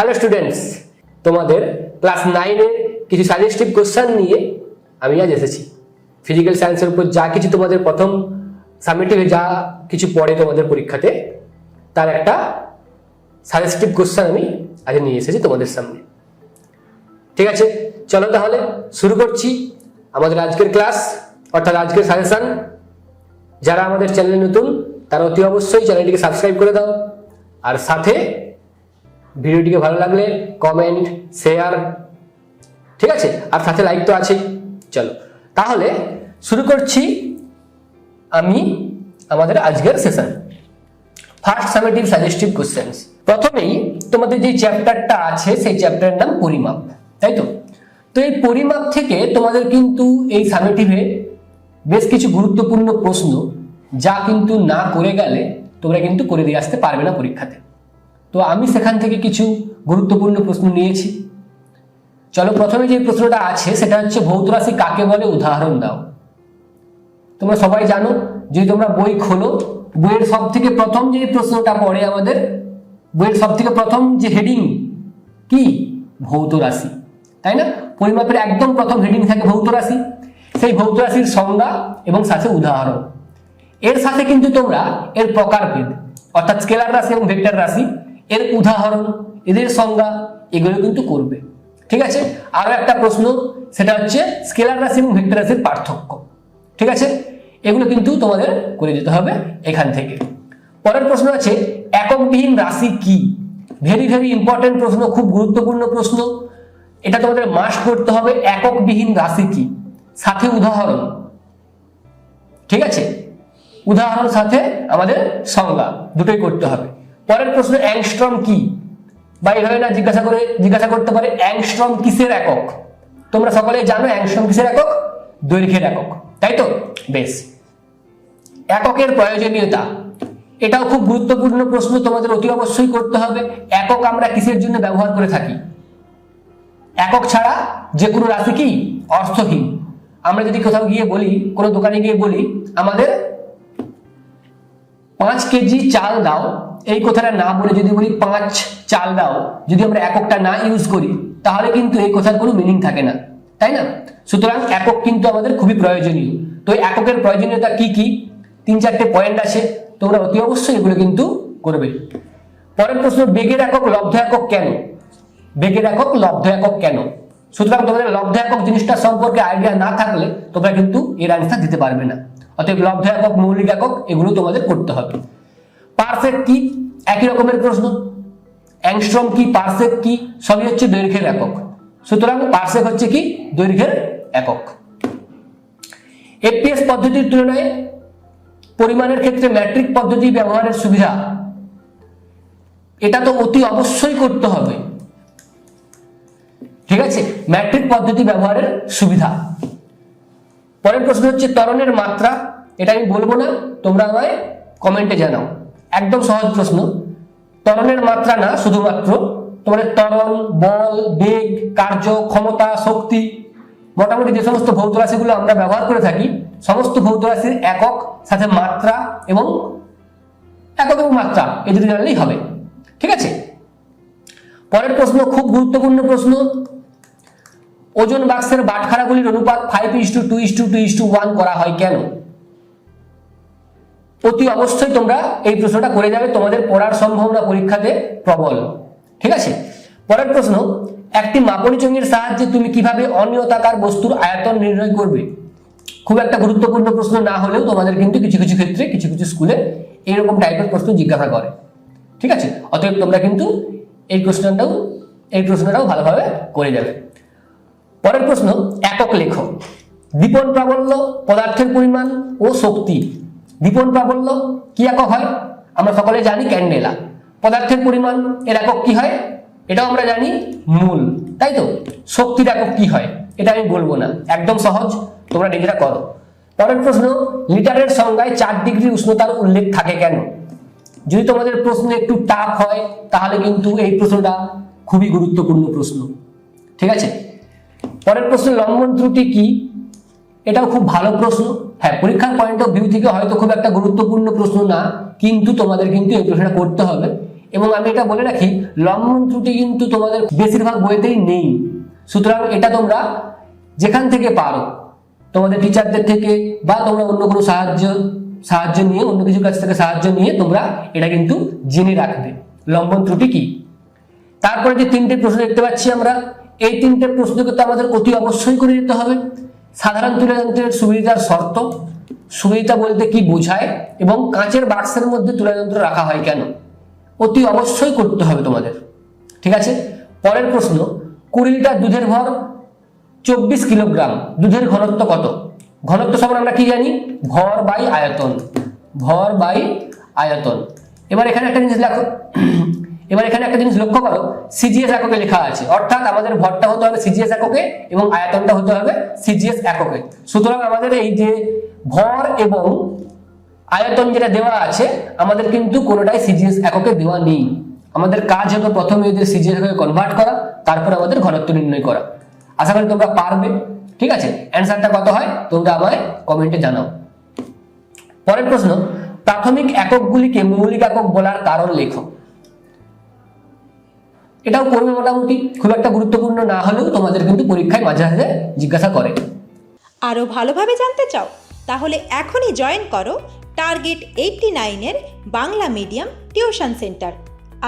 Hello students তোমাদের class নাইনের কিছু সাজেস্টিভ কোশ্চেন নিয়ে আমি আজ এসেছি। ফিজিক্যাল সায়েন্সের উপর যা কিছু তোমাদের প্রথম সাবমিটিভে যা কিছু পড়ে তোমাদের পরীক্ষাতে, তার একটা সাজেস্টিভ কোশ্চেন আমি আজ নিয়ে এসেছি তোমাদের সামনে। ঠিক আছে? চলো তাহলে শুরু করছি আমাদের আজকের ক্লাস অর্থাৎ আজকের সাজেশন যারা আমাদের চ্যানেলে নতুন, তারা অতি অবশ্যই চ্যানেলটিকে সাবস্ক্রাইব করে দাও। আর সাথে ভিডিওটিকে ভালো লাগলে কমেন্ট শেয়ার ঠিক আছে? আর সাথে লাইক তো আছেই। চলো, তাহলে শুরু করছি আমি আমাদের আজকের session first summative suggestive questions প্রথমেই তোমাদের যে চ্যাপ্টারটা আছে, সেই চ্যাপ্টারের নাম পরিমাপ, তাই তো? তো এই পরিমাপ থেকে তোমাদের কিন্তু এই সামেটিভে বেশ কিছু গুরুত্বপূর্ণ প্রশ্ন, যা কিন্তু না করে গেলে তোমরা কিন্তু করে দিয়ে আসতে পারবে না পরীক্ষাতে। তো আমি সেখান থেকে কিছু গুরুত্বপূর্ণ প্রশ্ন নিয়েছি। চলো প্রথমে যে প্রশ্নটা আছে, সেটা হচ্ছে ভৌত রাশি কাকে বলে? উদাহরণ দাও। তোমরা সবাই জানো, যদি তোমরা বই খোলো, বইয়ের সব থেকে প্রথম যে প্রশ্নটা পড়ে আমাদের, বইয়ের সব থেকে প্রথম যে হেডিং কি? ভৌত রাশি। তাই না? পরিমাপের একদম প্রথম হেডিং থাকে ভৌত রাশি। সেই ভৌত রাশির সংজ্ঞা এবং সাথে উদাহরণ। এর সাথে কিন্তু তোমরা এর প্রকারভেদ, অর্থাৎ স্কেলার রাশি এবং ভেক্টর রাশি এর উদাহরণ, এদের সংজ্ঞা, এগুলো কিন্তু করবে। ঠিক আছে? আরও একটা প্রশ্ন, সেটা হচ্ছে স্কেলার রাশি এবং ভেক্টর রাশির পার্থক্য। ঠিক আছে? এগুলো কিন্তু তোমাদের করে দিতে হবে এখান থেকে। পরের প্রশ্ন আছে, এককবিহীন রাশি কি? ভেরি ভেরি ইম্পর্টেন্ট প্রশ্ন, খুব গুরুত্বপূর্ণ প্রশ্ন। এটা তোমাদের মাস করতে হবে, এককবিহীন রাশি কি? সাথে উদাহরণ। ঠিক আছে? উদাহরণ সাথে আমাদের সংজ্ঞা, দুটোই করতে হবে। পরের প্রশ্ন, অ্যাংস্ট্রম কি? বা এইভাবে না জিজ্ঞাসা করে, জিজ্ঞাসা করতে পারে, অ্যাংস্ট্রম কিসের একক? তোমরা সকলেই জানো অ্যাংস্ট্রম কিসের একক? দৈর্ঘ্যের একক। তাই তো? বেশ। এককের প্রয়োজনীয়তা। এটাও খুব গুরুত্বপূর্ণ প্রশ্ন, তোমাদের অতি অবশ্যই করতে হবে। একক আমরা কিসের জন্য ব্যবহার করে থাকি? একক ছাড়া যে কোনো রাশি কি? অর্থহীন। আমরা যদি কোথাও গিয়ে বলি, কোনো দোকানে গিয়ে বলি, আমাদের পাঁচ কেজি চাল দাও এই কথাটা না বলে যদি বলি পাঁচ চাল দাও, যদি আমরা এককটা না ইউজ করি, তাহলে কিন্তু এই কথার কোনো মিনিং থাকে না, তাই না? সুতরাং একক কিন্তু আমাদের খুবই প্রয়োজনীয়। তো এককের প্রয়োজনীয়তা কি কি? তিন চারটে পয়েন্ট আছে, তোমরা অতি অবশ্যই এগুলো কিন্তু করবে। পরের প্রশ্ন, বেগের একক লব্ধ একক কেন? বেগের একক লব্ধ একক কেন? সুতরাং তোমাদের লব্ধ একক জিনিসটা সম্পর্কে আইডিয়া না থাকলে তোমরা কিন্তু এর আনসার দিতে পারবে না। অতএব লব্ধ একক, মৌলিক একক, এগুলো তোমাদের করতে হবে। পারফেক্ট কি? একই রকমের প্রশ্ন। অ্যাংস্ট্রম কি পারসেক কি? সবই হচ্ছে দৈর্ঘ্যের একক। সুতরাং পারসেক হচ্ছে কি? দৈর্ঘ্যের একক। এফপিএস পদ্ধতির তুলনায় পরিমাণের ক্ষেত্রে ম্যাট্রিক পদ্ধতি ব্যবহারের সুবিধা। এটা তো অতি অবশ্যই করতে হবে। ঠিক আছে? ম্যাট্রিক পদ্ধতি ব্যবহারের সুবিধা। পরের প্রশ্ন হচ্ছে, ত্বরণের মাত্রা। এটা আমি বলব না, তোমরা আমায় কমেন্টে জানাও। একদম সহজ প্রশ্ন। ত্বরণের মাত্রা না, শুধুমাত্র তোমাদের ত্বরণ, বল, বেগ, কার্য, ক্ষমতা, শক্তি, মোটামুটি যে সমস্ত ভৌত রাশিগুলো আমরা ব্যবহার করে থাকি, সমস্ত ভৌত রাশির একক, সাথে মাত্রা এবং একক এবং মাত্রা, এই দুটো জানলেই হবে। ঠিক আছে? পরের প্রশ্ন, খুব গুরুত্বপূর্ণ প্রশ্ন। ওজন বাক্সের বাটখারাগুলির অনুপাত five is to two is to two is to one করা হয় কেন? অতি অবশ্যই তোমরা এই প্রশ্নটা করে যাবে। তোমাদের পড়ার সম্ভাবনা পরীক্ষাতে প্রবল। ঠিক আছে? পরের প্রশ্ন, একটি মাপনী চঙ্গির সাহায্যে তুমি কীভাবে অনিয়তাকার বস্তুর আয়তন নির্ণয় করবে? খুব একটা গুরুত্বপূর্ণ প্রশ্ন না হলেও তোমাদের কিন্তু কিছু কিছু ক্ষেত্রে, কিছু কিছু স্কুলে এইরকম টাইপের প্রশ্ন জিজ্ঞাসা করে। ঠিক আছে? অতএব তোমরা কিন্তু এই প্রশ্নটাও এই প্রশ্নটাও ভালোভাবে করে যাবে। পরের প্রশ্ন, একক লেখ দীপন প্রাবল্য পদার্থের পরিমাণ ও শক্তি। দীপন প্রাবল্য কি একক হয়? আমরা সকলে জানি ক্যান্ডেলা। পদার্থের পরিমাণ এর একক কি হয়? এটাও আমরা জানি মূল। তাই তো? শক্তির একক কি হয়? এটা আমি বলব না। একদম সহজ। তোমরা নিজেরা করো। পরের প্রশ্ন, লিটারের সংজ্ঞায় চার ডিগ্রি উষ্ণতার উল্লেখ থাকে কেন? যদি তোমাদের প্রশ্ন একটু টাফ হয়, তাহলে কিন্তু এই প্রশ্নটা খুবই গুরুত্বপূর্ণ প্রশ্ন। ঠিক আছে? পরের প্রশ্ন লম্বন ত্রুটি কি? এটাও খুব ভালো প্রশ্ন। হ্যাঁ পরীক্ষার পয়েন্ট অফ ভিউ থেকে হয়তো খুব একটা গুরুত্বপূর্ণ প্রশ্ন না, কিন্তু তোমাদের কিন্তু এই প্রশ্নটা করতে হবে। এবং আমি এটা বলে রাখি লম্বন ত্রুটি কিন্তু তোমাদের বেশিরভাগ বইতেই নেই। সুতরাং এটা তোমরা যেখান থেকে পারো, তোমাদের টিচারদের থেকে বা তোমরা অন্য কোনো সাহায্য সাহায্য নিয়ে, অন্য কিছু কাছ থেকে সাহায্য নিয়ে তোমরা এটা কিন্তু জেনে রাখবে। লম্বন ত্রুটি কি? তারপরে যে তিনটে প্রশ্ন দেখতে পাচ্ছি আমরা, এই তিনটে প্রশ্ন কিন্তু আমাদের অতি অবশ্যই করে যেতে হবে। সাধারণ তুলাযন্ত্রের সুবিধার শর্ত, সুবিধা বলতে কি বোঝায় এবং কাঁচের বাক্সের মধ্যে তুলাযন্ত্র রাখা হয় কেন? অতি অবশ্যই করতে হবে তোমাদের। ঠিক আছে? পরের প্রশ্ন, কুড়ি লিটার দুধের ভর চব্বিশ কিলোগ্রাম, দুধের ঘনত্ব কত? ঘনত্ব সমান আমরা কি জানি? ভর বাই আয়তন, ভর বাই আয়তন। এবার এখানে একটা জিনিস লেখো। এবার এখানে একটা জিনিস লক্ষ্য করো সিজিএস এককে লেখা আছে। অর্থাৎ আমাদের ভরটা হতে হবে সিজিএস এককে এবং আয়তনটা হতে হবে সিজিএস এককে। সুতরাং আমাদের এই যে ভর এবং আয়তন যেটা দেওয়া আছে, আমাদের কিন্তু কোনোটাই সিজিএস এককে দেওয়া নেই। আমাদের কাজ হলো প্রথমে এদের সিজিএস এককে কনভার্ট করা, তারপর আমাদের ঘনত্ব নির্ণয় করা। আশা করি তোমরা পারবে, ঠিক আছে? অ্যান্সারটা কত হয়, তোমরা আমায় কমেন্টে জানাও। পরের প্রশ্ন, প্রাথমিক এককগুলিকে মৌলিক একক বলার কারণ লেখো। এটাও করবে মোটামুটি, খুব একটা গুরুত্বপূর্ণ না হলেও তোমাদের কিন্তু পরীক্ষায় মাঝে মাঝে জিজ্ঞাসা করে। আরও ভালোভাবে জানতে চাও, তাহলে এখনই জয়েন করো টার্গেট এইটটি নাইনের Bangla medium tuition centre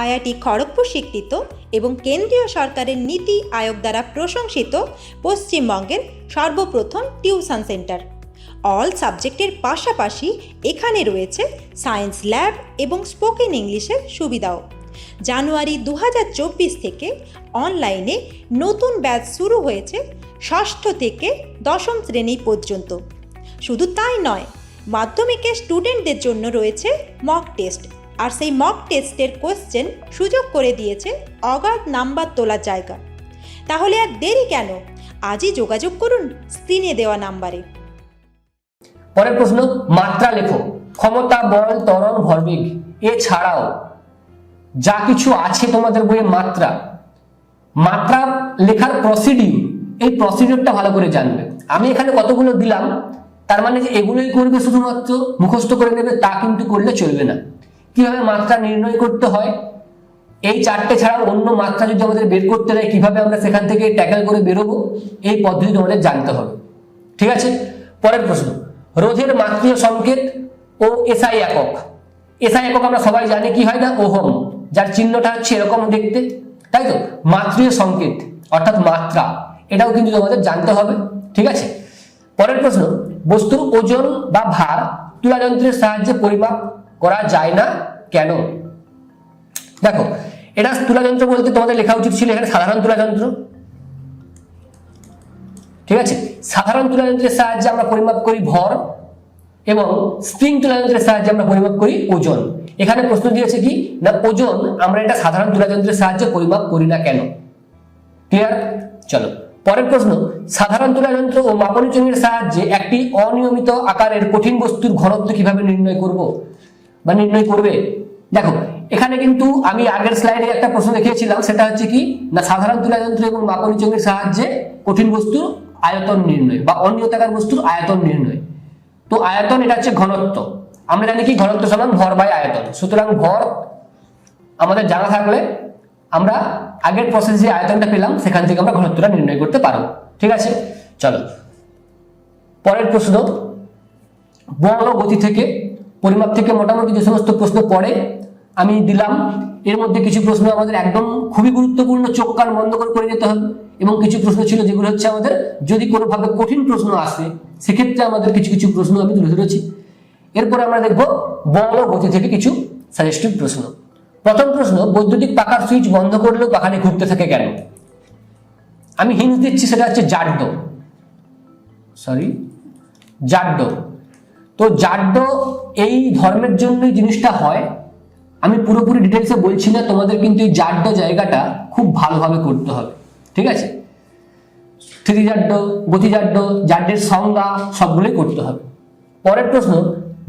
IIT Kharagpur স্বীকৃত এবং কেন্দ্রীয় সরকারের নীতি আয়োগ দ্বারা প্রশংসিত পশ্চিমবঙ্গের সর্বপ্রথম টিউশন সেন্টার অল সাবজেক্টের পাশাপাশি এখানে রয়েছে সায়েন্স ল্যাব এবং স্পোকেন ইংলিশের সুবিধাও। জানুয়ারি দু থেকে অনলাইনে নতুন ব্যাচ শুরু হয়েছে ষষ্ঠ থেকে দশম শ্রেণি পর্যন্ত। শুধু তাই নয়, মাধ্যমিকে স্টুডেন্টদের জন্য রয়েছে মক টেস্ট আর সেই মক টেস্টের কোশ্চেন সুযোগ করে দিয়েছে অগাধ নাম্বার তোলার জায়গা। তাহলে আর দেরি কেন? আজই যোগাযোগ করুন স্ক্রিনে দেওয়া নাম্বারে। পরের প্রশ্ন, মাত্রা লেখো। ক্ষমতা, বল, ত্বরণ, ভরবেগ, এছাড়াও যা কিছু আছে তোমাদের বইয়ে মাত্রা। মাত্রা লেখার প্রসিডিউর এই প্রসিডিউরটা ভালো করে জানবে। আমি এখানে কতগুলো দিলাম, তার মানে যে এগুলোই করবে শুধুমাত্র, মুখস্থ করে নেবে, তা কিন্তু করলে চলবে না। কীভাবে মাত্রা নির্ণয় করতে হয়? এই চারটে ছাড়া অন্য মাত্রা যদি আমাদের বের করতে দেয়, কীভাবে আমরা সেখান থেকে ট্যাকেল করে বেরোবো, এই পদ্ধতি তোমাদের জানতে হবে। ঠিক আছে? পরের প্রশ্ন। রোধের মাত্রীয় সংকেত ও এসআই একক। এসআই একক আমরা সবাই জানি কি হয় না? ওহম। যার চিহ্নটা হচ্ছে এরকম দেখতে, তাই তো? মাত্রীয় সংকেত, অর্থাৎ মাত্রা। এটাও কিন্তু তোমাদের জানতে হবে, ঠিক আছে? পরের প্রশ্ন বস্তুর ওজন বা ভার তুলাযন্ত্রের সাহায্যে পরিমাপ করা যায় না কেন? দেখো, এটা তুলাযন্ত্র বলতে তোমাদের লেখা উচিত ছিল এখানে সাধারণ তুলাযন্ত্র। ঠিক আছে? সাধারণ তুলাযন্ত্রের সাহায্যে আমরা পরিমাপ করি ভর এবং স্প্রিং তুলাযন্ত্রের সাহায্যে আমরা পরিমাপ করি ওজন। এখানে প্রশ্ন দিয়েছে কি? না, ওজন আমরা এটা সাধারণ তুলাযন্ত্রের সাহায্যে পরিমাপ করি না কেন? ক্লিয়ার চলো। পরের প্রশ্ন, সাধারণ তুলাযন্ত্র ও মাপনী চঙ্গের সাহায্যে একটি অনিয়মিত আকারের কঠিন বস্তুর ঘনত্ব কীভাবে নির্ণয় করব? বা নির্ণয় করবে? দেখো, এখানে কিন্তু আমি আগের স্লাইডে একটা প্রশ্ন দেখিয়েছিলাম, সেটা হচ্ছে কি? না, সাধারণ তুলাযন্ত্র এবং মাপনী চঙ্গের সাহায্যে কঠিন বস্তুর আয়তন নির্ণয় বা অনিয়তাকার বস্তুর আয়তন নির্ণয়। তো আয়তন এটা হচ্ছে ঘনত্ব। আমরা জানি কি ঘনত্ব সমান ভর বাই আয়তন। সুতরাং ভর আমাদের জানা থাকলে আমরা আগের প্রসেস যে আয়তনটা পেলাম, সেখান থেকে আমরা ঘনত্বটা নির্ণয় করতে পারব ঠিক আছে? চলো। পরের প্রশ্ন। ও গতি থেকে পরিমাপ থেকে মোটামুটি যে সমস্ত প্রশ্ন পড়ে, আমি দিলাম এর মধ্যে কিছু প্রশ্ন আমাদের একদম খুবই গুরুত্বপূর্ণ, চোখ কান বন্ধ করে করে যেতে হবে। এবং কিছু প্রশ্ন ছিল যেগুলো হচ্ছে আমাদের যদি কোনোভাবে কঠিন প্রশ্ন আসে, সেক্ষেত্রে আমাদের কিছু কিছু প্রশ্ন আমি তুলে ধরেছি। এরপরে আমরা দেখব বল গতি থেকে কিছু সাজেস্টিভ প্রশ্ন। প্রথম প্রশ্ন, বৈদ্যুতিক পাখার সুইচ বন্ধ করলেও পাখাটি ঘুরতে থাকে কেন? আমি হিন্স দিচ্ছি, সেটা হচ্ছে জাড্ড। সরি জাড্ড। তো জাড্ড এই ধর্মের জন্যই জিনিসটা হয় আমি পুরোপুরি ডিটেলসে বলছি না, তোমাদের কিন্তু এই জাড্ড জায়গাটা খুব ভালোভাবে করতে হবে, ঠিক আছে? থ্রি গতিজাড্য জাড্ডের সংজ্ঞা সবগুলোই করতে হবে। পরের প্রশ্ন,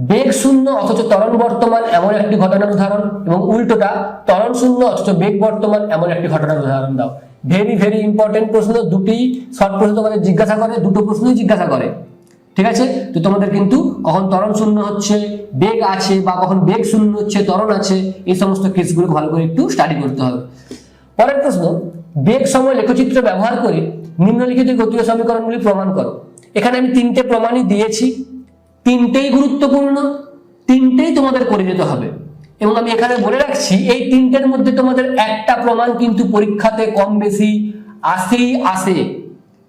বেগ শূন্য অথচ তরণ বর্তমান এমন একটি ঘটনার উদাহরণ এবং উল্টোটা তরণ শূন্য অথচ বেগ বর্তমান এমন একটি ঘটনার উদাহরণ দাও। ভেরি ভেরি ইম্পর্টেন্ট প্রশ্ন, দুটি শর্ট প্রশ্ন তোমাদের জিজ্ঞাসা করে, দুটো প্রশ্নই জিজ্ঞাসা করে। ঠিক আছে? তো তোমাদের কিন্তু কখন তরণ শূন্য হচ্ছে, বেগ আছে বা কখন বেগ শূন্য হচ্ছে তরণ আছে, এই সমস্ত কেসগুলো ভালো করে একটু স্টাডি করতে হবে। পরের প্রশ্ন, বেগ সময় লেখচিত্র ব্যবহার করে নিম্নলিখিত গতীয় সমীকরণগুলি প্রমাণ করো। এখানে আমি তিনটে প্রমাণই দিয়েছি। তিনটেই গুরুত্বপূর্ণ, তিনটেই তোমাদের করে যেতে হবে। এবং আমি এখানে বলে রাখছি, এই তিনটের মধ্যে তোমাদের একটা প্রমাণ কিন্তু পরীক্ষাতে কম বেশি আসেই আসে।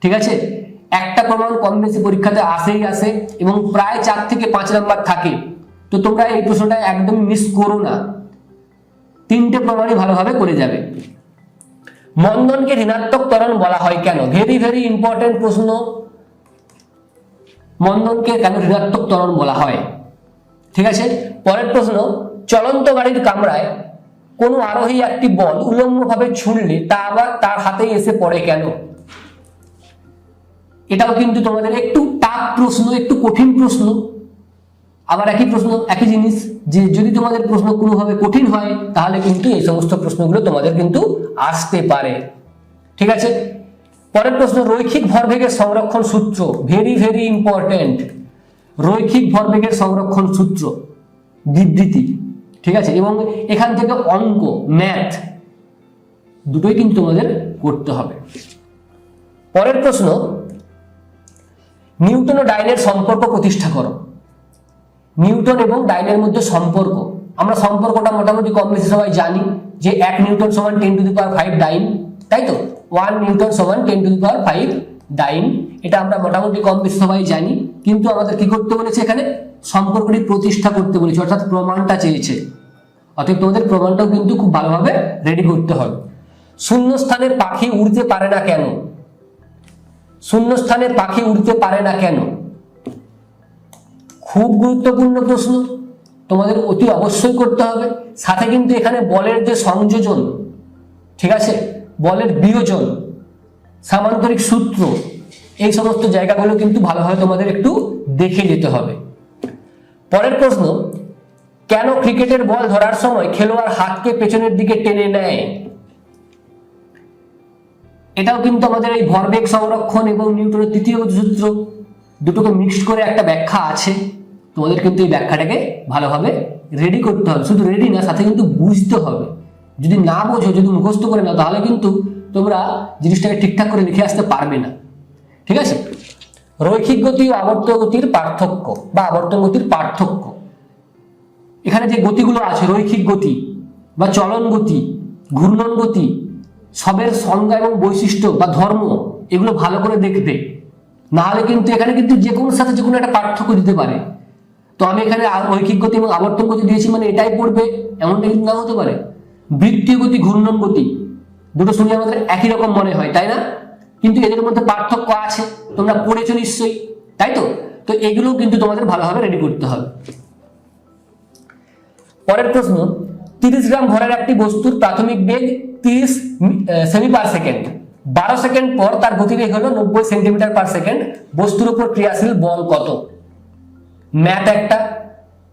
ঠিক আছে? একটা প্রমাণ কম বেশি পরীক্ষাতে আসেই আসে এবং প্রায় চার থেকে পাঁচ নাম্বার থাকে। তো তোমরা এই প্রশ্নটা একদম মিস করো না। তিনটে প্রমাণই ভালোভাবে করে যাবে। মন্দনকে ঋণাত্মক ত্বরণ বলা হয় কেন? ভেরি ভেরি ইম্পর্টেন্ট প্রশ্ন। মন্দনকে কেন ঋণাত্মক ত্বরণ বলা হয়? ঠিক আছে? পরের প্রশ্ন, চলন্ত গাড়ির কামরায় কোনো আরোহী একটি বল উলম্বভাবে ছুঁড়লে তা আবার তার হাতেই এসে পড়ে কেন? এটাও কিন্তু তোমাদের একটু টাফ প্রশ্ন, একটু কঠিন প্রশ্ন। আবার একই প্রশ্ন, একই জিনিস, যে যদি তোমাদের প্রশ্ন কোনোভাবে কঠিন হয়, তাহলে কিন্তু এই সমস্ত প্রশ্নগুলো তোমাদের কিন্তু আসতে পারে। ঠিক আছে? পরের প্রশ্ন, রৈখিক ভরবেগের সংরক্ষণ সূত্র ভেরি ভেরি ইম্পর্টেন্ট রৈখিক ভরবেগের সংরক্ষণ সূত্র, বিবৃতি। ঠিক আছে? এবং এখান থেকে অঙ্ক ম্যাথ দুটোই কিন্তু তোমাদের করতে হবে। পরের প্রশ্ন নিউটন ও ডাইনের সম্পর্ক প্রতিষ্ঠা করো। নিউটন এবং ডাইনের মধ্যে সম্পর্ক। আমরা সম্পর্কটা মোটামুটি কম বেশি সবাই জানি যে এক নিউটন সমান ten to the power five dyne তাই তো? ওয়ান নিউটন সমান ten to the power five dyne এটা আমরা মোটামুটি কম বেশি সবাই জানি। কিন্তু আমাদের কি করতে বলেছে এখানে? সম্পর্কটি প্রতিষ্ঠা করতে বলেছে, অর্থাৎ প্রমাণটা চেয়েছে। অতএব তোমাদের প্রমাণটাও কিন্তু খুব ভালোভাবে রেডি করতে হবে। শূন্য স্থানে পাখি উড়তে পারে না কেন? শূন্য স্থানে পাখি উড়তে পারে না কেন? খুব গুরুত্বপূর্ণ প্রশ্ন। তোমাদের অতি অবশ্যই করতে হবে। সাথে কিন্তু এখানে বলের যে সংযোজন, ঠিক আছে? বলের বিয়োজন, সামান্তরিক সূত্র, এই সমস্ত জায়গাগুলো কিন্তু ভালোভাবে তোমাদের একটু দেখে যেতে হবে। পরের প্রশ্ন, কেন ক্রিকেটের বল ধরার সময় খেলোয়াড় হাতকে পেছনের দিকে টেনে নেয়? এটাও কিন্তু আমাদের এই ভরবেগ সংরক্ষণ এবং নিউটনের তৃতীয় সূত্র দুটোকে মিক্সড করে একটা ব্যাখ্যা আছে। তোমাদের কিন্তু এই ব্যাখ্যাটাকে ভালোভাবে রেডি করতে হবে। শুধু রেডি না, সাথে কিন্তু বুঝতে হবে। যদি না বোঝো, যদি মুখস্থ করে নাও, তাহলে কিন্তু তোমরা জিনিসটাকে ঠিকঠাক করে লিখে আসতে পারবে না। ঠিক আছে? রৈখিক গতি ও আবর্ত গতির পার্থক্য বা আবর্তন গতির পার্থক্য। এখানে যে গতিগুলো আছে, রৈখিক গতি বা চলন গতি, ঘূর্ণন গতি সবের সংজ্ঞা এবং বৈশিষ্ট্য বা ধর্ম এগুলো ভালো করে দেখবে নাহলে কিন্তু এখানে কিন্তু যে কোনো সাথে যে কোনো একটা পার্থক্য দিতে পারে। তো আমি এখানে রৈখিক গতি এবং আবর্তন গতি দিয়েছি মানে এটাই পড়বে, এমনটা কিন্তু না হতে পারে। বৃত্তীয় গতি, ঘূর্ণন গতি, দুটো শুনে আমাদের একই রকম মনে হয়, তাই না? কিন্তু এদের মধ্যে পার্থক্য আছে, তোমরা পড়েছো নিশ্চয়ই, তাই তো? তো এগুলো কিন্তু তোমাদের ভালোভাবে রেডি করতে হবে। পরের প্রশ্ন তিরিশ গ্রাম ভরের একটি বস্তুর প্রাথমিক বেগ তিরিশ সেমি পার সেকেন্ড বারো সেকেন্ড পর তার গতিবেগ হলো নব্বই সেন্টিমিটার পার সেকেন্ড বস্তুর উপর ক্রিয়াশীল বল কত? ম্যাথ একটা।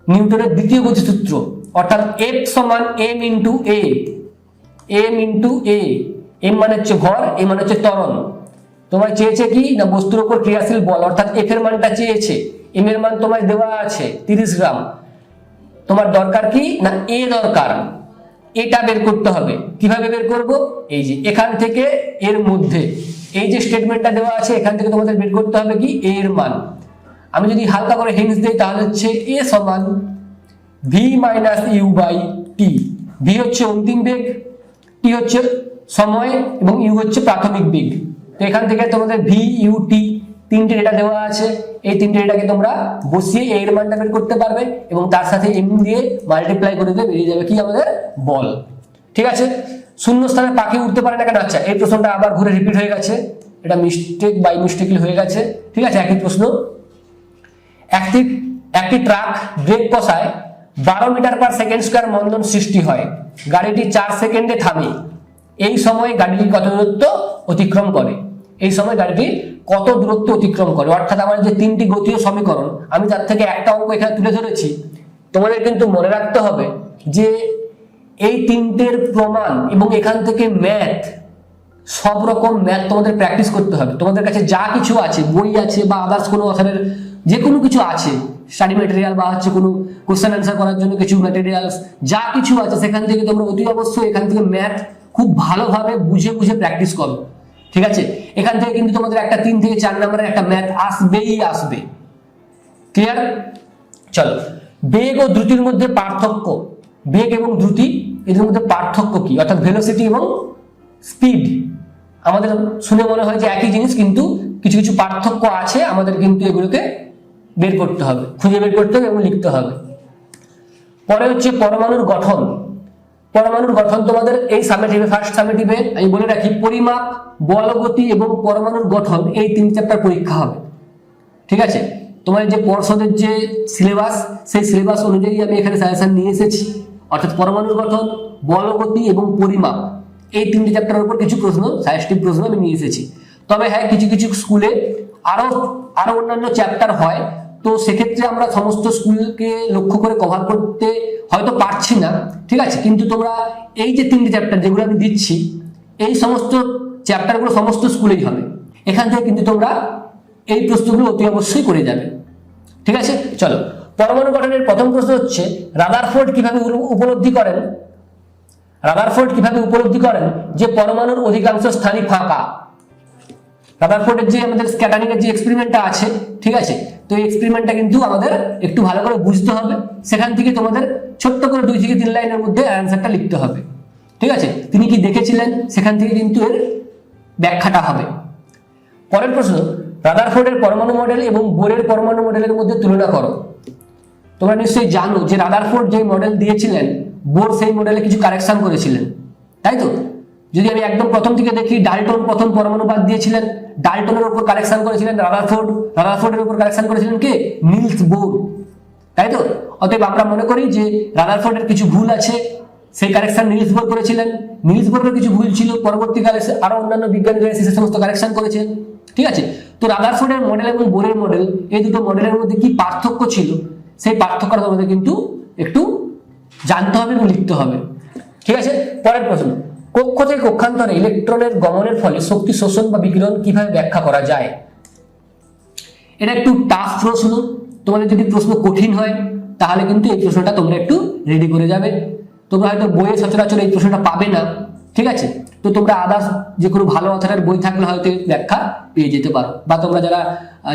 নিউটনের দ্বিতীয় গতিসূত্র, অর্থাৎ এফ সমান M into A M into A M মানে হচ্ছে ভর এ মানে হচ্ছে ত্বরণ। তোমায় চেয়েছে কি? না বস্তুর উপর ক্রিয়াশীল বল? অর্থাৎ এফ এর মানটা চেয়েছে। এম এর মান তোমায় দেওয়া আছে, তিরিশ গ্রাম। তোমার দরকার কি? না, এ দরকার। এটা বের করতে হবে। কীভাবে বের করব? এই যে এখান থেকে এর মধ্যে। এই যে স্টেটমেন্টটা দেওয়া আছে, এখান থেকে তোমাদের বের করতে হবে কি? এ এর মান। আমি যদি হালকা করে হিন্স দিই, তাহলে হচ্ছে এ সমান V minus U by T V হচ্ছে অন্তিম বেগ টি হচ্ছে সময়, এবং ইউ হচ্ছে প্রাথমিক বেগ। তো এখান থেকে তোমাদের ভি ইউ টি তিনটে ডেটা দেওয়া আছে। এই তিনটে ডেটাকে তোমরা বসিয়ে এর মানটা বের করতে পারবে এবং তার সাথে এম দিয়ে মাল্টিপ্লাই করে দিয়ে বেরিয়ে যাবে কি আমাদের? বল। ঠিক আছে? শূন্য স্থানে পাখি উঠতে পারে না কেন? আচ্ছা এই প্রশ্নটা আবার ঘুরে রিপিট হয়ে গেছে। এটা মিস্টেক বাই মিস্টেকলি হয়ে গেছে। ঠিক আছে, একই প্রশ্ন। একটি একটি ট্রাক ব্রেক কষায় বারো মিটার পার সেকেন্ড স্কোয়ার মন্দন সৃষ্টি হয়। গাড়িটি চার সেকেন্ডে থামে। এই সময় গাড়িটি কত দূরত্ব? অতিক্রম করে। এই সময় গাড়িটি কত দূরত্ব অতিক্রম করে। অর্থাৎ আমার যে তিনটি গতীয় সমীকরণ, আমি তার থেকে একটা অঙ্ক এখানে তুলে ধরেছি। তোমাদের কিন্তু মনে রাখতে হবে যে এই তিনটের প্রমাণ এবং এখান থেকে ম্যাথ সব রকম ম্যাথ তোমাদের প্র্যাকটিস করতে হবে। তোমাদের কাছে যা কিছু আছে, বই আছে বা আদার্স কোনো ধরনের যে কোনো কিছু আছে স্টাডি ম্যাটেরিয়াল বা হচ্ছে কোনো কোশ্চেন অ্যান্সার করার জন্য কিছু ম্যাটেরিয়ালস যা কিছু আছে, সেখান থেকে তোমরা অতি অবশ্যই এখান থেকে ম্যাথ খুব ভালোভাবে বুঝে বুঝে প্র্যাকটিস করো। ঠিক আছে? এখান থেকে কিন্তু তোমাদের একটা তিন থেকে চার নম্বরের একটা ম্যাথ আসবেই আসবে। ক্লিয়ার চলো। বেগ ও দ্রুতির মধ্যে পার্থক্য। বেগ এবং দ্রুতি, এদের মধ্যে পার্থক্য কি? অর্থাৎ ভেলোসিটি এবং স্পিড আমাদের শুনে মনে হয় যে একই জিনিস, কিন্তু কিছু কিছু পার্থক্য আছে, আমাদের কিন্তু এগুলোকে বের করতে হবে। খুঁজে বের করতে হবে এবং লিখতে হবে। পরে হচ্ছে পরমাণুর গঠন। পরমাণুর গঠন তোমাদের এই সামেটিভে ফার্স্ট সামেটিভে আমি বলে রাখি, পরিমাপ, বলগতি এবং পরমাণুর গঠন, এই তিন চ্যাপ্টার পরীক্ষা হবে। ঠিক আছে? তোমার যে পর্ষদের যে সিলেবাস সেই সিলেবাস অনুযায়ী আমি এখানে সাজেশন নিয়ে এসেছি। অর্থাৎ পরমাণুর গঠন, বলগতি এবং পরিমাপ, এই তিনটি চ্যাপ্টারের উপর কিছু প্রশ্ন সাজেস্টিভ প্রশ্ন আমি নিয়ে এসেছি। তবে হ্যাঁ কিছু কিছু স্কুলে আরও আরও অন্যান্য চ্যাপ্টার হয় তো সেক্ষেত্রে আমরা সমস্ত স্কুলকে লক্ষ্য করে কভার করতে হয়তো পারছি না, ঠিক আছে? কিন্তু তোমরা এই যে তিনটি চ্যাপ্টার যেগুলো আমি দিচ্ছি, এই সমস্ত চ্যাপ্টারগুলো সমস্ত স্কুলেই হবে। এখান থেকে কিন্তু তোমরা এই প্রশ্নগুলো অতি অবশ্যই করে যাবে। ঠিক আছে? চলো, পরমাণু গঠনের প্রথম প্রশ্ন হচ্ছে রাদারফোর্ড কীভাবে উপ- উপলব্ধি করেন? রাদার রাদারফোর্ড কীভাবে উপলব্ধি করেন? যে পরমাণুর অধিকাংশ স্থানই ফাঁকা। রাদারফোর্ডের যে আমাদের স্ক্যাটারিং এর যে এক্সপেরিমেন্টটা আছে, ঠিক আছে? তো এই এক্সপেরিমেন্টটা কিন্তু আমাদের একটু ভালো করে বুঝতে হবে। সেখান থেকে তোমাদের ছোট্ট করে দুই থেকে তিন লাইনের মধ্যে অ্যান্সারটা লিখতে হবে। ঠিক আছে? তিনি কি দেখেছিলেন? সেখান থেকে কিন্তু এর ব্যাখ্যাটা হবে। পরের প্রশ্ন রাদারফোর্ডের পরমাণু মডেল এবং বোরের পরমাণু মডেলের মধ্যে তুলনা করো। তোমরা নিশ্চয়ই জানো যে রাদারফোর্ড যে মডেল দিয়েছিলেন, বোর সেই মডেলে কিছু কারেকশন করেছিলেন। তাই তো? যদি আমি একদম প্রথম থেকে দেখি, ডাল্টন প্রথম পরমাণুবাদ দিয়েছিলেন ডাল্টনের উপর কালেকশন করেছিলেন রাদারফোর্ড রাদারফোর্ডের উপর কালেকশন করেছিলেন কে? নিলস বোর তাই তো? অতএব আমরা মনে করি যে রাদারফোর্ডের কিছু ভুল আছে, সেই কারেকশন নিলস বোর করেছিলেন। নিলস বোরের কিছু ভুল ছিল, পরবর্তীকালে আরও অন্যান্য বিজ্ঞানীরা এসে সে সমস্ত কারেকশন করেছেন ঠিক আছে? তো রাদারফোর্ডের মডেল এবং বোরের মডেল এই দুটো মডেলের মধ্যে কি পার্থক্য ছিল? সেই পার্থক্যটা তোমাদের কিন্তু একটু জানতে হবে এবং লিখতে হবে। ঠিক আছে? পরের প্রশ্ন। কক্ষ থেকে কক্ষান্তরে ইলেকট্রনের গমনের ফলে শক্তি শোষণ বা বিকিরণ কীভাবে ব্যাখ্যা করা যায়? এটা একটু টাফ প্রশ্ন। তোমাদের যদি প্রশ্ন কঠিন হয়, তাহলে কিন্তু এই প্রশ্নটা তোমরা একটু রেডি করে যাবে। তোমরা হয়তো বইয়ে সচরাচর এই প্রশ্নটা পাবে না, ঠিক আছে? তো তোমরা আদার্স যে কোনো ভালো অথরের বই থাকলে হয়তো ব্যাখ্যা পেয়ে যেতে পারো। বা তোমরা যারা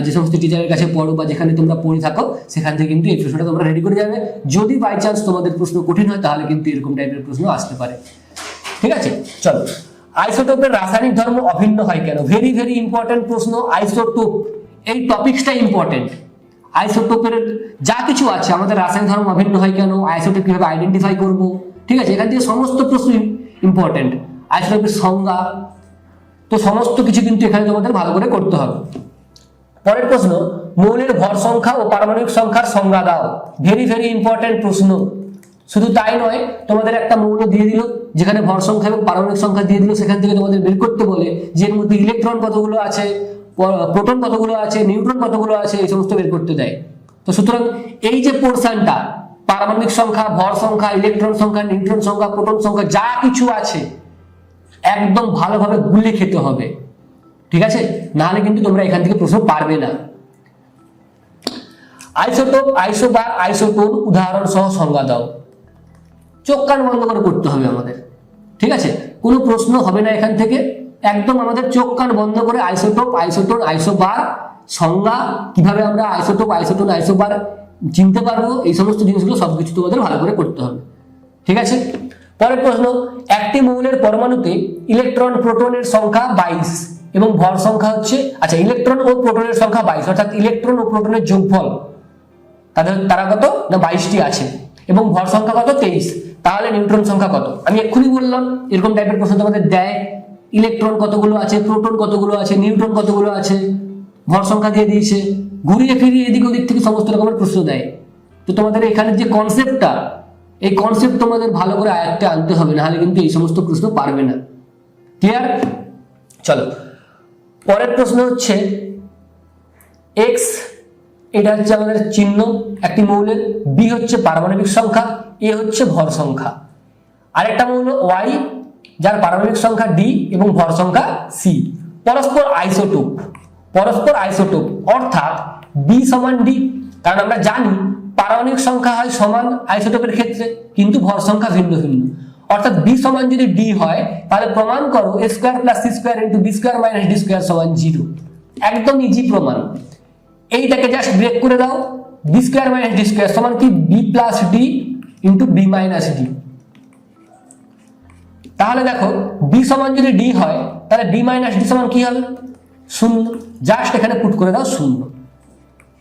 যে সমস্ত টিচারের কাছে পড়ো বা যেখানে তোমরা পড়ে থাকো, সেখান থেকে কিন্তু এই প্রশ্নটা তোমরা রেডি করে যাবে। যদি বাই চান্স তোমাদের প্রশ্ন কঠিন হয়, তাহলে কিন্তু এরকম টাইপের প্রশ্ন আসতে পারে। ঠিক আছে? চলো। আইসোটোপের রাসায়নিক ধর্ম অভিন্ন হয় কেন? ভেরি ভেরি ইম্পর্টেন্ট প্রশ্ন। আইসোটোপ, এই টপিকসটা ইম্পর্টেন্ট আইসোটোপের যা কিছু আছে, আমাদের রাসায়নিক ধর্ম অভিন্ন হয় কেন? আইসোটোপ কীভাবে আইডেন্টিফাই করব? ঠিক আছে? এখান থেকে সমস্ত প্রশ্ন ইম্পর্টেন্ট আইসোটোপের সংজ্ঞা। তো সমস্ত কিছু কিন্তু এখানে তোমাদের ভালো করে করতে হবে। পরের প্রশ্ন, মৌলের ভর সংখ্যা ও পারমাণবিক সংখ্যার সংজ্ঞা দাও। ভেরি ভেরি ইম্পর্টেন্ট প্রশ্ন। শুধু তাই নয়, তোমাদের একটা মৌল দিয়ে দিল, যেখানে ভর সংখ্যা এবং পারমাণবিক সংখ্যা দিয়ে দিল, সেখান থেকে তোমাদের বের করতে বলে যে এর মধ্যে ইলেকট্রন কতগুলো আছে প্রোটন কতগুলো আছে নিউট্রন কতগুলো আছে, এই সমস্ত বের করতে দেয়। তো সুতরাং এই যে পোর্শনটা পারমাণবিক সংখ্যা, ভর সংখ্যা ইলেকট্রন সংখ্যা নিউট্রন সংখ্যা প্রোটন সংখ্যা, যা কিছু আছে, একদম ভালোভাবে গুলে খেতে হবে। ঠিক আছে? নাহলে কিন্তু তোমরা এখান থেকে প্রশ্ন পারবে না। আইসোটোপ আইসোবার আইসোটোন উদাহরণ সহ সংজ্ঞা দাও। চোখ কান বন্ধ করে করতে হবে আমাদের। ঠিক আছে? কোনো প্রশ্ন হবে না এখান থেকে। একদম আমাদের চোখ কান বন্ধ করে আইসোটোপ, আইসোটোন, আইসোবার সংজ্ঞা, কীভাবে আমরা আইসোটোপ, আইসোটোন, আইসোবার চিনতে পারব, এই সমস্ত জিনিসগুলো সবকিছু তোমাদের ভালো করে করতে হবে। ঠিক আছে? পরের প্রশ্ন, একটি মৌলের পরমাণুতে ইলেকট্রন, প্রোটনের সংখ্যা বাইশ এবং ভর সংখ্যা হচ্ছে আচ্ছা ইলেকট্রন ও প্রোটনের সংখ্যা বাইশ, অর্থাৎ ইলেকট্রন ও প্রোটনের যোগফল। তাদের, তারা কত? না, বাইশটি আছে। এবং ভর সংখ্যা কত? তেইশ। তাহলে নিউট্রন সংখ্যা কত? আমি এক্ষুনি বললাম, এরকম টাইপের প্রশ্ন তোমাদের দেয়। ইলেকট্রন কতগুলো আছে, প্রোটন কতগুলো আছে, নিউট্রন কতগুলো আছে, ভর সংখ্যা দিয়ে দিয়েছে। ঘুরিয়ে ফিরিয়ে এদিক ওদিক থেকে সমস্ত রকমের প্রশ্ন দেয়। তো তোমাদের এখানে যে কনসেপ্টটা এই কনসেপ্ট তোমাদের ভালো করে আয়ত্তে আনতে হবে, নাহলে কিন্তু এই সমস্ত প্রশ্ন পারবে না। ক্লিয়ার চলো। পরের প্রশ্ন হচ্ছে এক্স এটা হচ্ছে আমাদের চিহ্ন, একটি মৌলের বি হচ্ছে পারমাণবিক সংখ্যা। এ হচ্ছে ভর সংখ্যা। আরেকটা মৌল ওয়াই, যার পারমাণবিক সংখ্যা ডি এবং ভর সংখ্যা সি। পরস্পর আইসোটোপ পরস্পর আইসোটোপ, অর্থাৎ বি সমান ডি। কারণ আমরা জানি পারমাণবিক সংখ্যা হয় সমান আইসোটোপের ক্ষেত্রে, কিন্তু ভর সংখ্যা ভিন্ন ভিন্ন। অর্থাৎ বি সমান যদি ডি হয়, তাহলে প্রমাণ করো A square plus C square into B square minus D square সমান জিরো। একদম ইজি প্রমাণ। এইটাকে জাস্ট ব্রেক করে দাও। B square minus D square সমান কি? B plus D into B minus D তাহলে দেখো বি সমান যদি ডি হয়, তাহলে বি মাইনাস ডি সমান কি হবে? শূন্য। জাস্ট এখানে পুট করে দাও শূন্য।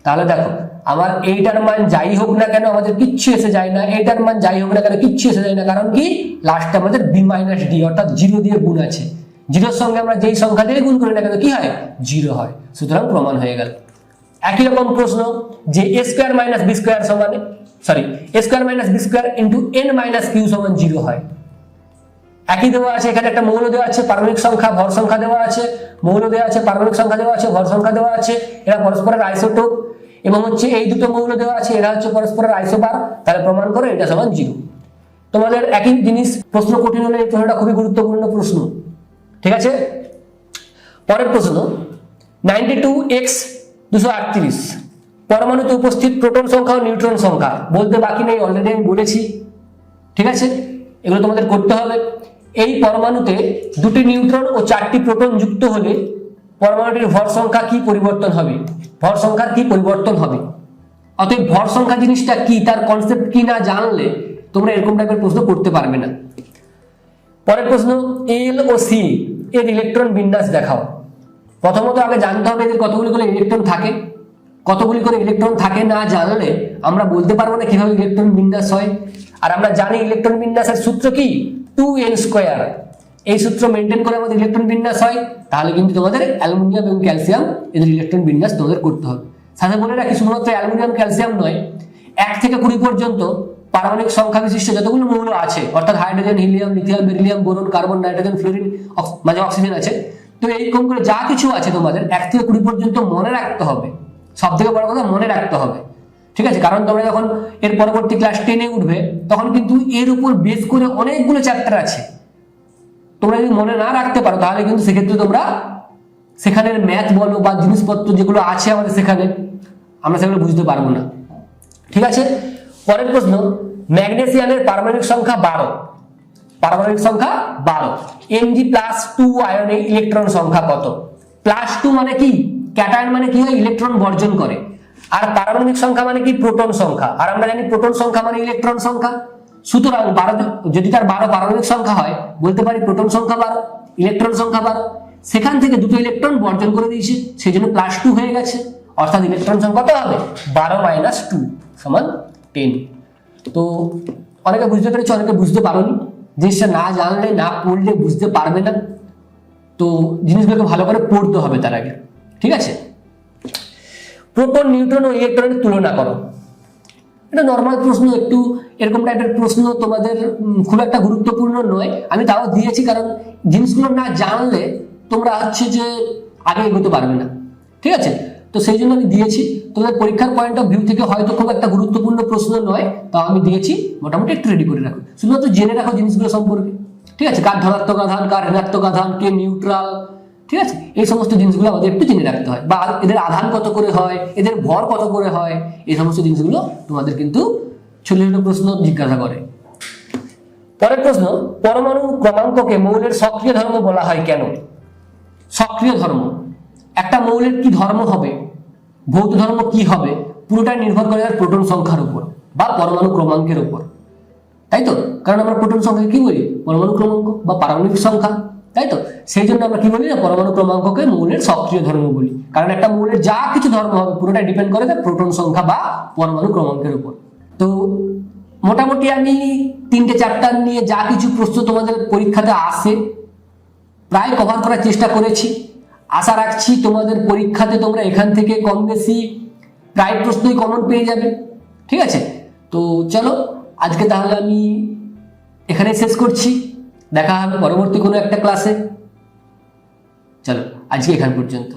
তাহলে দেখো, আমার এইটার মান যাই হোক না কেন, আমাদের কিচ্ছু এসে যায় না। এইটার মান যাই হোক না কেন, কিচ্ছু এসে যায় না। কারণ কি? লাস্টে আমাদের বি মাইনাস ডি অর্থাৎ জিরো দিয়ে গুণ আছে। জিরোর সঙ্গে আমরা যেই সংখ্যা দিয়ে গুণ করি না কেন, কি হয়? জিরো হয়। সুতরাং প্রমাণ হয়ে গেল। একই রকম প্রশ্ন, যে A square minus B square সমান। Sorry A square minus B square into N minus Q সমান জিরো হয়। একই দেওয়া আছে, এখানে একটা মৌল দেওয়া আছে, পারমাণবিক সংখ্যা, ভর সংখ্যা দেওয়া আছে, মৌল দেওয়া আছে, পারমাণবিক সংখ্যা দেওয়া আছে, ভর সংখ্যা দেওয়া আছে, এরা পরস্পরের আইসোটোপ এবং হচ্ছে এই দুটো মৌল দেওয়া আছে, এরা হচ্ছে পরস্পরের আইসোবার তাহলে প্রমাণ করো এটা সমান জিরো তোমাদের একই জিনিস, প্রশ্ন কঠিন হলে এই প্রশ্নটা খুবই গুরুত্বপূর্ণ প্রশ্ন। ঠিক আছে? পরের প্রশ্ন নাইনটি টু এক্স দুশো আটত্রিশ। পরমাণুতে উপস্থিত প্রোটন সংখ্যা ও নিউট্রন সংখ্যা। বলতে বাকি নেই অলরেডি আমি বলেছি। ঠিক আছে? এগুলো তোমাদের করতে হবে। এই পরমাণুতে দুটি নিউট্রন ও চারটি প্রোটন যুক্ত হলে পরমাণুটির ভর সংখ্যা কি পরিবর্তন হবে? ভর সংখ্যার কি পরিবর্তন হবে? অতএব ভর সংখ্যা জিনিসটা কি, তার কনসেপ্ট কি না জানলে তোমরা এরকম টাইপের প্রশ্ন করতে পারবে না। পরের প্রশ্ন এল ও সি এর ইলেকট্রন বিন্যাস দেখাও। প্রথমত আগে জানতে হবে এদের কতগুলি করে ইলেকট্রন থাকে। কতগুলি করে ইলেকট্রন থাকে না জানলে আমরা বলতে পারব না কীভাবে ইলেকট্রন বিন্যাস হয়। আর আমরা জানি ইলেকট্রন বিন্যাসের সূত্র কি? টু এন স্কোয়ার এই সূত্র মেনটেন করে আমাদের ইলেকট্রন বিন্যাস হয়। তাহলে কিন্তু তোমাদের অ্যালুমিনিয়াম এবং ক্যালসিয়াম, এদের ইলেকট্রন বিন্যাস তোমাদের করতে হবে। সাথে বলে রাখি, শুধুমাত্র অ্যালুমিনিয়াম, ক্যালসিয়াম নয়, এক থেকে কুড়ি পর্যন্ত পারমাণবিক সংখ্যা বিশিষ্ট যতগুলো মৌল আছে, অর্থাৎ hydrogen, helium, lithium, beryllium, boron, carbon, nitrogen, fluorine মাঝে অক্সিজেন আছে। তো এইরকম করে যা কিছু আছে তোমাদের, এক থেকে কুড়ি পর্যন্ত মনে রাখতে হবে। সব থেকে বড় কথা মনে রাখতে হবে। ঠিক আছে? কারণ তোমরা যখন এর পরবর্তী ক্লাস টেনে উঠবে, তখন কিন্তু এর উপর বেস করে অনেকগুলো চ্যাপ্টার আছে। তোমরা যদি মনে না রাখতে পারো, তাহলে কিন্তু সেক্ষেত্রে তোমরা সেখানের ম্যাথ বলো বা জিনিসপত্র যেগুলো আছে আমাদের সেখানে, আমরা সেগুলো বুঝতে পারব না। ঠিক আছে? পরের প্রশ্ন, ম্যাগনেসিয়ামের পারমাণবিক সংখ্যা বারো। পারমাণবিক সংখ্যা বারো। এমজি প্লাস টু আয়নে ইলেকট্রন সংখ্যা কত? প্লাস টু মানে কি? ক্যাটায়ন মানে কি হয়? ইলেকট্রন বর্জন করে। আর পারমাণবিক সংখ্যা মানে কি? প্রোটন সংখ্যা। আর আমরা জানি প্রোটন সংখ্যা মানে ইলেকট্রন সংখ্যা। সুতরাং বারো যদি তার বারো পারমাণবিক সংখ্যা হয়, বলতে পারি প্রোটন সংখ্যা বারো, ইলেকট্রন সংখ্যা বারো। সেখান থেকে দুটো ইলেকট্রন বর্জন করে দিয়েছে। সেই জন্য প্লাস টু হয়ে গেছে। অর্থাৎ ইলেকট্রন সংখ্যা কত হবে? বারো মাইনাস টু সমান টেন তো অনেকে বুঝতে পেরেছে, অনেকে বুঝতে পারোনি। জিনিসটা না জানলে, না পড়লে বুঝতে পারবে না। তো জিনিসগুলোকে ভালো করে পড়তে হবে তার আগে। ঠিক আছে? প্রোটন নিউট্রন ও ইলেকট্রনের তুলনা করো। এটা নর্মাল প্রশ্ন, একটু এরকম টাইপের প্রশ্ন তোমাদের খুব একটা গুরুত্বপূর্ণ নয়। আমি তাও দিয়েছি, কারণ জিনিসগুলো না জানলে তোমরা হচ্ছে যে আগে এগোতে পারবে না। ঠিক আছে? তো সেই জন্য আমি দিয়েছি। তোমাদের পরীক্ষার পয়েন্ট অফ ভিউ থেকে হয়তো খুব একটা গুরুত্বপূর্ণ প্রশ্ন নয়, তাও আমি দিয়েছি। মোটামুটি একটু রেডি করে রাখো। শুধুমাত্র জেনে রাখো জিনিসগুলো সম্পর্কে। ঠিক আছে? কার ধনাত্মক আধান, কার ঋণাত্মক আধান, কে নিউট্রাল ঠিক আছে? এই সমস্ত জিনিসগুলো আমাদের একটু জেনে রাখতে হয়। বা এদের আধান কত করে হয়, এদের ভর কত করে হয়, এই সমস্ত জিনিসগুলো তোমাদের কিন্তু ছোট ছোট প্রশ্ন জিজ্ঞাসা করে। পরের প্রশ্ন, পরমাণু ক্রমাঙ্ককে মৌলের সক্রিয় ধর্ম বলা হয় কেন? সক্রিয় ধর্ম। একটা মৌলের কি ধর্ম হবে? ভৌত ধর্ম কি হবে? পুরোটাই নির্ভর করে তার প্রোটন সংখ্যার উপর বা পরমাণু ক্রমাঙ্কের উপর। তাই তো? কারণ আমরা প্রোটন সংখ্যা কি বলি? পরমাণু ক্রমাঙ্ক বা পারমাণবিক সংখ্যা। তাই তো? সেই জন্য আমরা কি বলি না, পরমাণু ক্রমাঙ্ককে মৌলের সক্রিয় ধর্ম বলি। কারণ একটা মৌলের যা কিছু ধর্ম হবে, পুরোটাই ডিপেন্ড করে তার প্রোটন সংখ্যা বা পরমাণু ক্রমাঙ্কের উপর। তো মোটামুটি আমি তিনটে চ্যাপ্টার নিয়ে যা কিছু প্রশ্ন তোমাদের পরীক্ষাতে আসে, প্রায় কভার করার চেষ্টা করেছি। আশা রাখছি তোমাদের পরীক্ষাতে তোমরা এখান থেকে কম বেশি প্রায় প্রশ্নই কমন পেয়ে যাবে। ঠিক আছে? তো চলো, আজকে তাহলে আমি এখানে শেষ করছি। দেখা হবে পরবর্তী কোনো একটা ক্লাসে চলো আজকে এখান পর্যন্ত